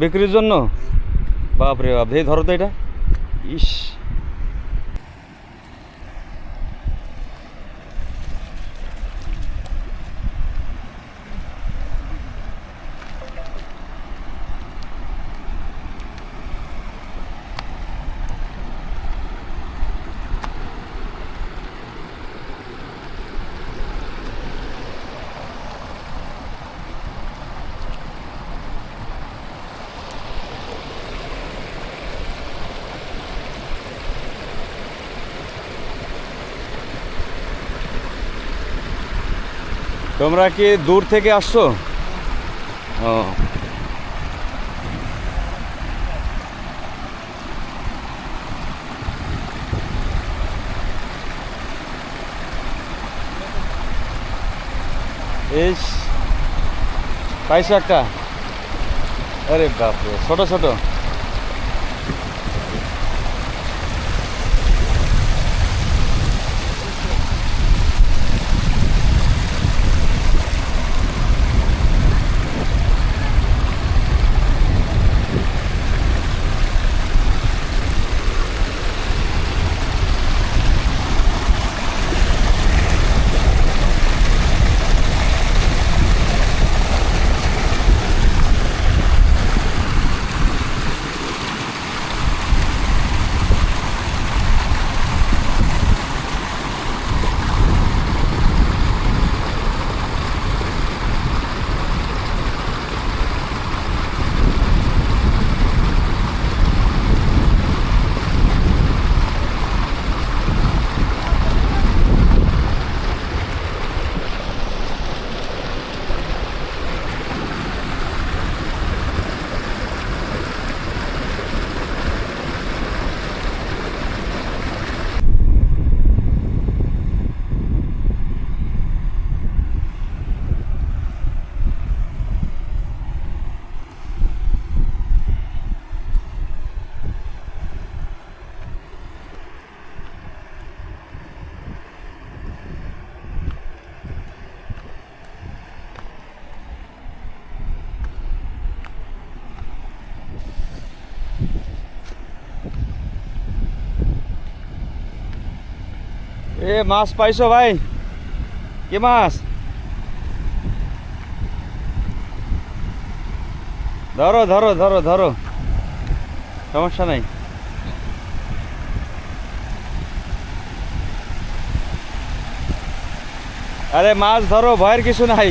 বিক্রির জন্য? বাপরে বাপ এই ধরো তো এটা। ইস। তোমরা কি দূর থেকে আসছো? ও। পাইছো একটা? আরে বাপরে ছোট ছোট। এ, মাছ পাইছো ভাই? কি মাছ? ধরো ধরো ধরো ধরো। সমস্যা নাই। আরে, মাছ ধরো, ভয়ের কিছু নাই।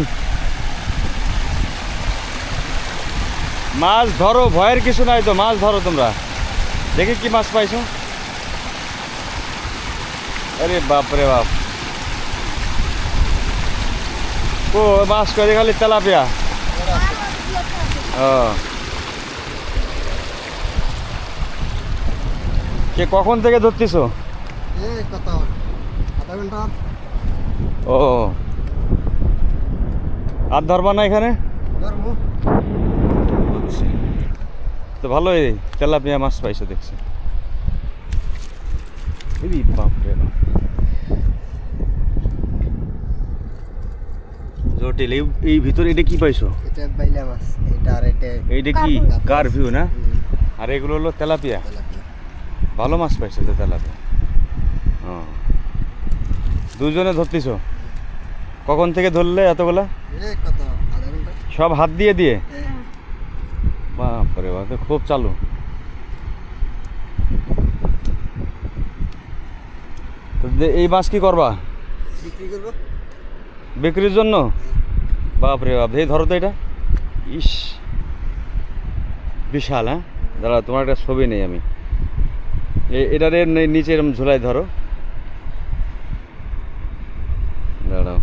মাছ ধরো, ভয়ের কিছু নাই তো। মাছ ধরো তোমরা। দেখি কি মাছ পাইছো। আরে বাপ রে বাপ। ও মাছ করে খালি তেলাপিয়া। ও। কে কখন থেকে ধরতেছো? ও আর ধরবা না এখানে? তো ভালোই তেলাপিয়া মাছ পাইছো দেখছি। এই বাপরে বাপ জটিল এই এই ভিতরে এটা কি পাইছো? এটা বাইলা মাছ এটা আর এটা এইটা কি? কার্ভিউ। না? আর এগুলো হলো তেলাপিয়া। ভালো মাছ পাইছো তো তেলাপিয়া? দুজনে ধরতেছ? কখন থেকে ধরলে এতগুলা? সব হাত দিয়ে দিয়ে? বাপরে বাপ তো খুব চালু। এই মাছ কি করবা? বিক্রির জন্য? বাপরে বাপ এই ধরো তো এটা। ইস বিশাল হ্যাঁ? দাঁড়া তোমার একটা ছবি নেই আমি। এটার নিচে এরম ঝোলাই ধরো। দাঁড়াও।